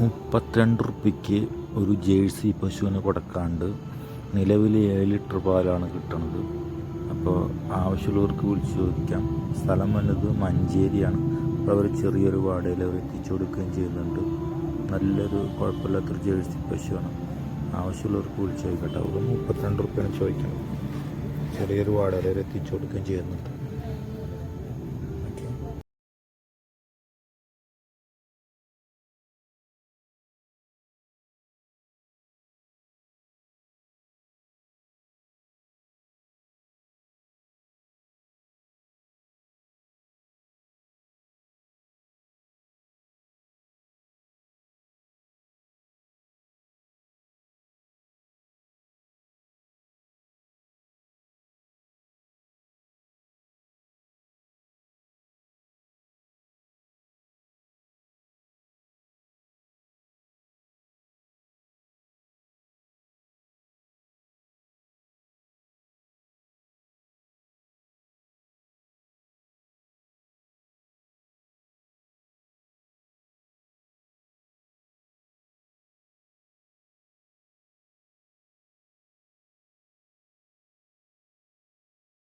മുപ്പത്തിരണ്ട് റുപ്യക്ക് ഒരു ജേഴ്സി പശുവിന് കൊടുക്കാണ്ട് നിലവിൽ ഏഴ് ലിറ്റർ പാലാണ് കിട്ടുന്നത് അപ്പോൾ ആവശ്യമുള്ളവർക്ക് വിളിച്ചു ചോദിക്കാം. സ്ഥലം വന്നത് മഞ്ചേരിയാണ്. അപ്പോൾ അവർ ചെറിയൊരു വാടയിൽ അവർ എത്തിച്ചു കൊടുക്കുകയും ചെയ്യുന്നുണ്ട്. നല്ലൊരു കുഴപ്പമില്ലാത്തൊരു ജേഴ്സി പശുവാണ്. ആവശ്യമുള്ളവർക്ക് വിളിച്ചു ചോദിക്കട്ടെ. അവർ മുപ്പത്തിരണ്ട് റുപ്യാണ് ചോദിക്കുന്നത് ചെറിയൊരു വാടകയിൽ അവർ എത്തിച്ചു കൊടുക്കുകയും ചെയ്യുന്നുണ്ട്.